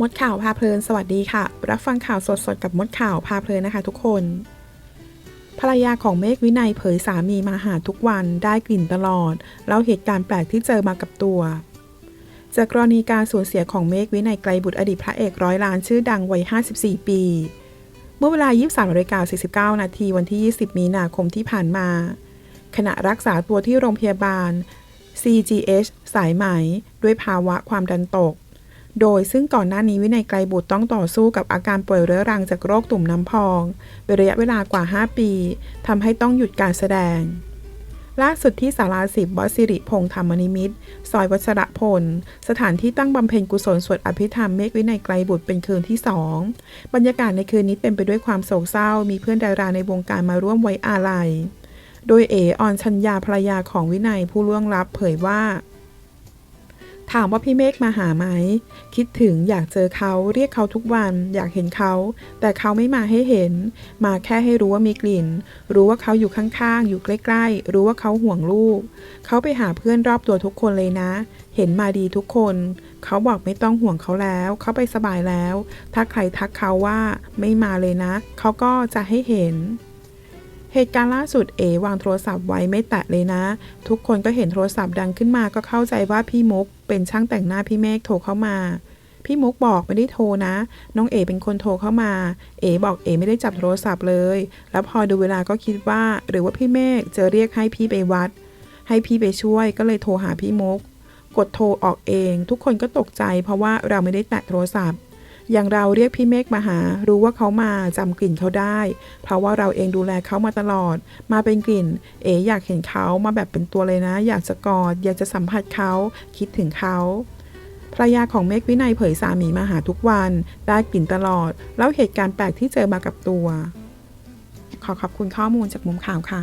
มดข่าวพาเพลินสวัสดีค่ะ รับฟังข่าวสดๆกับมดข่าวพาเพลินนะคะทุกคน ภรรยาของเมฆวินัยเผยสามีมาหาทุกวันได้กลิ่นตลอดเล่าเหตุการณ์แปลกที่เจอมากับตัว จากกรณีการสูญเสียของเมฆวินัยไกลบุตรอดีตพระเอกร้อยล้านชื่อดังวัย 54 ปี เมื่อเวลา 23นาฬิกา49 นาทีวันที่ 20 มีนาคมที่ผ่านมา ขณะรักษาตัวที่โรงพยาบาล CGH สายไหม ด้วยภาวะความดันตก โดยซึ่งก่อนหน้านี้วินัยไกลบุตรต้องต่อสู้กับอาการป่วยเรื้อรังจากโรคตุ่มน้ำพองเป็นระยะเวลากว่า 5 ปีทำให้ต้องหยุดการแสดง ล่าสุดที่ศาลาสิบบอสสิริพงษ์ธรรมนิมิตซอยวัชระพล สถานที่ตั้งบำเพ็ญกุศลสวดอภิธรรมเมฆวินัยไกลบุตรเป็นคืนที่สองบรรยากาศในคืนนี้เต็มไปด้วยความโศกเศร้า มีเพื่อนดาราในวงการมาร่วมไว้อาลัย โดยเอออนชัญญาภรรยาของวินัยผู้ล่วงลับเผยว่า ถามว่าพี่เมฆมาหาไหม คิดถึงอยากเจอเขาเรียกเขาทุกวันอยากเห็นเขา แต่เขาไม่มาให้เห็น มาแค่ให้รู้ว่ามีกลิ่น รู้ว่าเขาอยู่ข้างๆ อยู่ใกล้ๆ รู้ว่าเขาห่วงลูก เขาไปหาเพื่อนรอบตัวทุกคนเลยนะ เห็นมาดีทุกคน เขาบอกไม่ต้องห่วงเขาแล้ว เขาไปสบายแล้ว ถ้าใครทักเขาว่าไม่มาเลยนะ เขาก็จะให้เห็น เหตุการณ์ล่าสุดเอวางโทรศัพท์ไว้ไม่แตะเลยนะ ทุกคนก็เห็นโทรศัพท์ดังขึ้นมาก็เข้าใจว่าพี่มุก เป็นช่างแต่งหน้าพี่เมฆโทรเข้ามา พี่มุกบอกไม่ได้โทรนะ น้องเอเป็นคนโทรเข้ามา เอบอกเอไม่ได้จับโทรศัพท์เลย แล้วพอดูเวลาก็คิดว่า หรือว่าพี่เมฆจะเรียกให้พี่ไปวัด ให้พี่ไปช่วยก็เลยโทรหาพี่มุก กดโทรออกเอง ทุกคนก็ตกใจเพราะว่าเราไม่ได้แตะโทรศัพท์ อย่างเราเรียกพี่เมฆมาหา รู้ว่าเขามาจำกลิ่นเขาได้ เพราะว่าเราเองดูแลเขามาตลอด มาเป็นกลิ่น เอ๋อยากเห็นเขามาแบบเป็นตัวเลยนะ อยากจะกอด อยากจะสัมผัสเขา คิดถึงเขาภรรยาของเมฆวินัยเผยสามีมาหาทุกวัน ได้กลิ่นตลอด แล้วเหตุการณ์แปลกที่เจอมากับตัว ขอขอบคุณข้อมูลจากมุมข่าวค่ะ